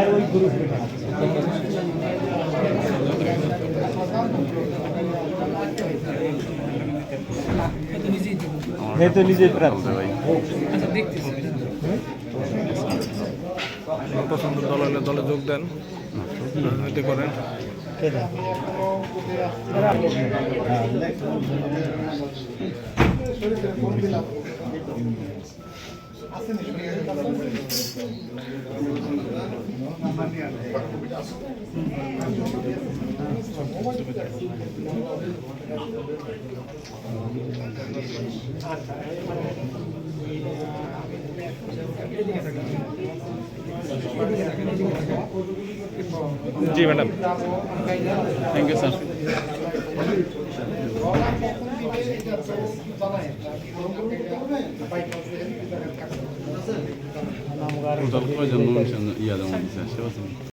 আর ওই গ্রুপ এ তো নিজে প্রার্থী ভাই আপনার পছন্দ দল হলে দলে যোগ দেন। রাজনীতি করেন। জি madam. Thank you sir Ortalık koyacağım onun için iyi adam oldu sen şey olsun.